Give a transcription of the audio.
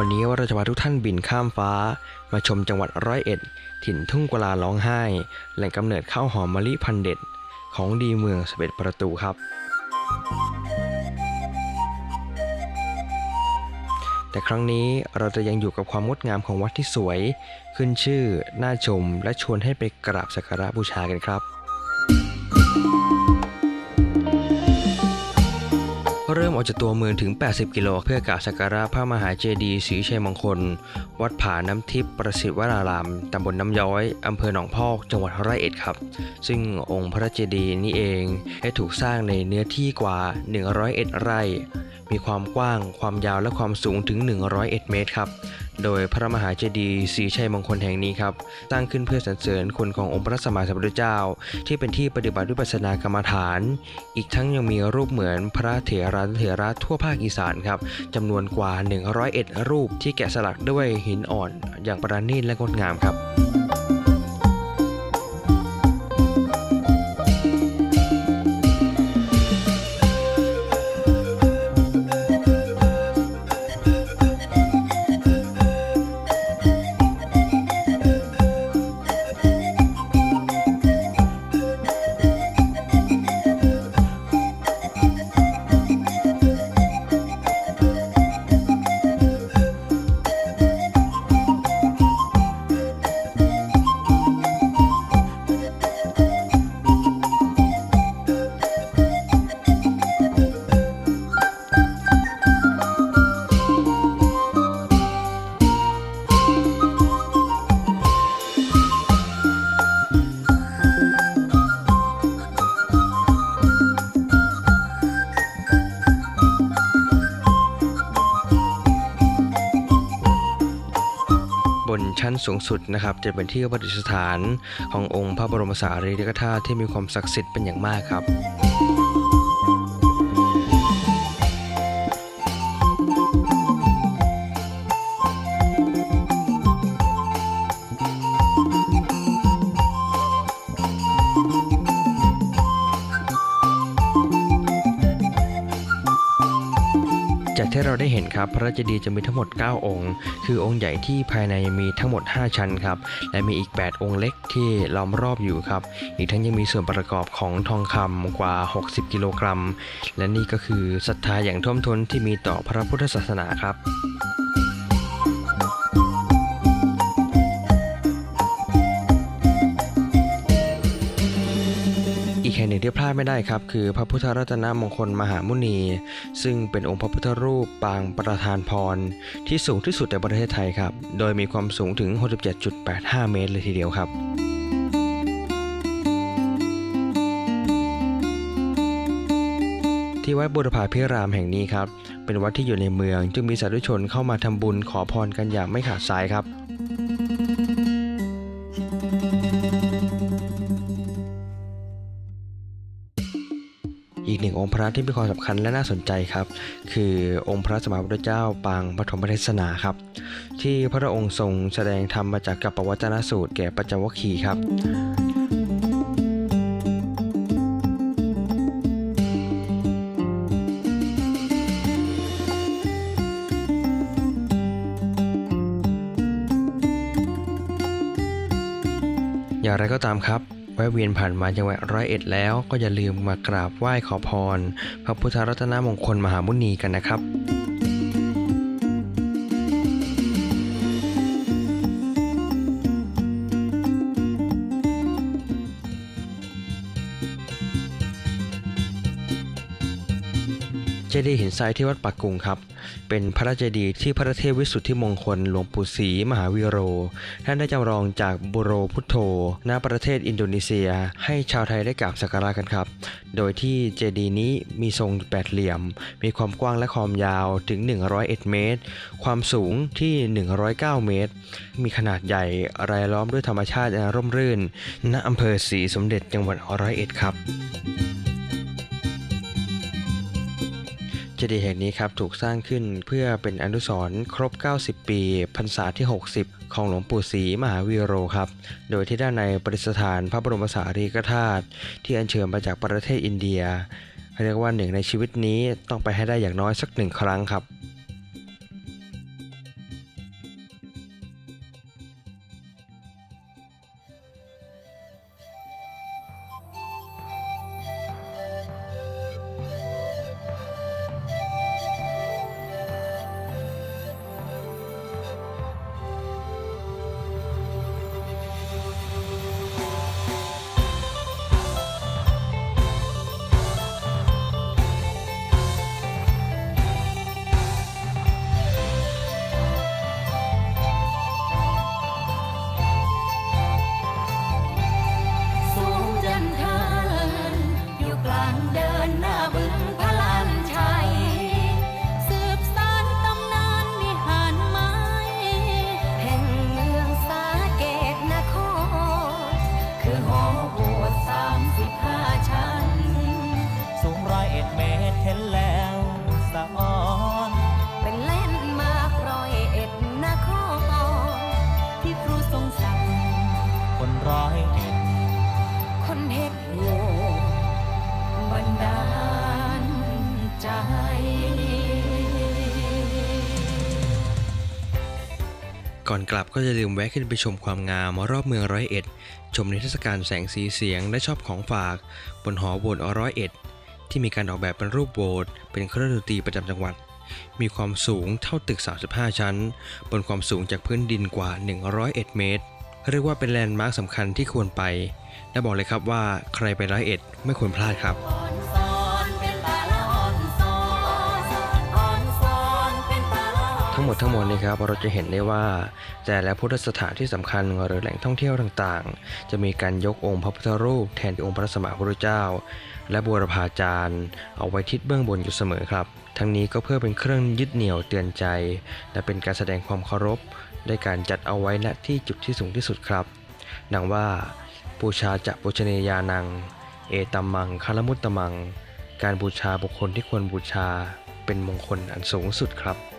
วันนี้เราจะพาทุกท่านบินข้ามฟ้า มาชมจังหวัดร้อยเอ็ด ถิ่นทุ่งกุลาร้องไห้ แหล่งกำเนิดข้าวหอมมะลิพันเด็ด ของดีเมืองสเบ็ดประตูครับ แต่ครั้งนี้เราจะยังอยู่กับความงดงามของวัดที่สวย ขึ้นชื่อ น่าชม และชวนให้ไปกราบสักการะบูชากันครับ เริ่มออกจากตัวเมืองถึง 80 กิโลเพื่อกราบสักการะพระมหาเจดีย์ศรีชัยมงคล วัดผาน้ำทิพย์ประสิทธิ์วราราม ตำบลน้ำย้อยอำเภอหนองพอกจังหวัดร้อยเอ็ดครับ ซึ่งองค์พระเจดีย์นี้เองได้ถูกสร้างในเนื้อที่กว่า 101 ไร่ มีความกว้าง ความยาวและความสูงถึง 101 เมตรครับ โดยพระมหาเจดีย์ศรีชัยมงคลแห่งนี้ครับสร้างขึ้นเพื่อสรรเสริญคุณขององค์พระสัมมาสัมพุทธเจ้า ที่เป็นที่ปฏิบัติวิปัสสนากรรมฐาน อีกทั้งยังมีรูปเหมือนพระเถรานุเถระทั่วภาคอีสานครับจำนวนกว่า 101 รูปที่แกะสลักด้วยหินอ่อน อย่างประณีตและงดงามครับ ชั้นสูงสุดนะครับ จะเป็นที่ประดิษฐานขององค์พระบรมสารีริกธาตุที่มีความศักดิ์สิทธิ์เป็นอย่างมากครับ ได้เห็นครับ พระเจดีย์จะมีทั้งหมด 9 องค์ คือองค์ใหญ่ที่ภายในมีทั้งหมด 5 ชั้นครับ และมีอีก 8 องค์เล็กที่ล้อมรอบอยู่ครับ อีกทั้งยังมีส่วนประกอบของทองคำกว่า 60 กิโลกรัม และนี่ก็คือศรัทธาอย่างท่วมท้นที่มีต่อพระพุทธศาสนาครับ ที่พลาดไม่ได้ครับ คือพระพุทธรัตนมงคลมหามุนี ซึ่งเป็นองค์พระพุทธรูปปางประธานพร ที่สูงที่สุดในประเทศไทยครับ โดยมีความสูงถึง 67.85 เมตรเลยทีเดียวครับที่วัดบุรพาพิรามแห่งนี้ครับ เป็นวัดที่อยู่ในเมือง จึงมีสาธุชนเข้ามาทำบุญขอพรกันอย่างไม่ขาดสายครับ นึ่งองค์พระที่มีความสำคัญและน่าสนใจครับ คือองค์พระสมมาพุทธเจ้าปางปฐมเทศนาครับ ที่พระองค์ทรงแสดงธรรมมาจากกัปปวัจนสูตรแก่ปัญจวัคคีครับอย่างไรก็ตามครับ แวะเวียนผ่านมาจังหวัดร้อยเอ็ดแล้ว ก็อย่าลืมมากราบไหว้ขอพร พระพุทธรัตนมงคลมหามุนีกันนะครับ เจดีย์หินทรายที่วัดปักกุงครับ เป็นพระเจดีย์ที่พระเทพวิสุทธิมงคลหลวงปู่ศรีมหาวิโร ท่านได้จำลองจากบุโรพุทโธณประเทศอินโดนีเซีย ให้ชาวไทยได้กราบสักการะกันครับ โดยที่เจดีย์นี้มีทรงแปดเหลี่ยม มีความกว้างและความยาวถึง 101 เมตร ความสูงที่ 109 เมตร มีขนาดใหญ่รายล้อมด้วยธรรมชาติอันร่มรื่น ณอำเภอศรีสมเด็จจังหวัดร้อยเอ็ดครับ เจดีย์แห่งนี้ครับถูกสร้างขึ้นเพื่อเป็นอนุสรณ์ครบ 90 ปีพรรษาที่ 60 ของหลวงปู่ศรีมหาวีโรครับ โดยที่ด้านในประดิษฐานพระบรมสารีริกธาตุที่อัญเชิญมาจากประเทศอินเดีย เรียกว่าหนึ่งในชีวิตนี้ต้องไปให้ได้อย่างน้อยสักหนึ่งครั้งครับ ก่อนกลับก็อย่าลืมแวะขึ้นไปชมความงามรอบเมืองร้อยเอ็ด ชมนิทรรศการแสงสีเสียงและชอบของฝาก บนหอโบสถ์ร้อยเอ็ด ที่มีการออกแบบเป็นรูปโบสถ์เป็นเครื่องดนตรีประจำจังหวัด มีความสูงเท่าตึก 35 ชั้น บนความสูงจากพื้นดินกว่า 101 เมตร เรียกว่าเป็นแลนด์มาร์คสำคัญที่ควรไป และบอกเลยครับว่าใครไปร้อยเอ็ดไม่ควรพลาดครับ หมดทั้งมวลนี้ครับเราจะเห็นได้ว่า แต่และพุทธสถานที่สำคัญหรือแหล่งท่องเที่ยวต่างๆ จะมีการยกองค์พระพุทธรูปแทนองค์พระสมมาพุทธเจ้า และบูรพาจารย์เอาไว้ทิศเบื้องบนอยู่เสมอครับ ทั้งนี้ก็เพื่อเป็นเครื่องยึดเหนี่ยวเตือนใจ และเป็นการแสดงความเคารพด้วยการจัดเอาไว้ณที่จุดที่สูงที่สุดครับดังว่าบูชาจะบูชเนยานัง เอตัมมังคารมุตตมัง การบูชาบุคคลที่ควรบูชาเป็นมงคลอันสูงสุดครับ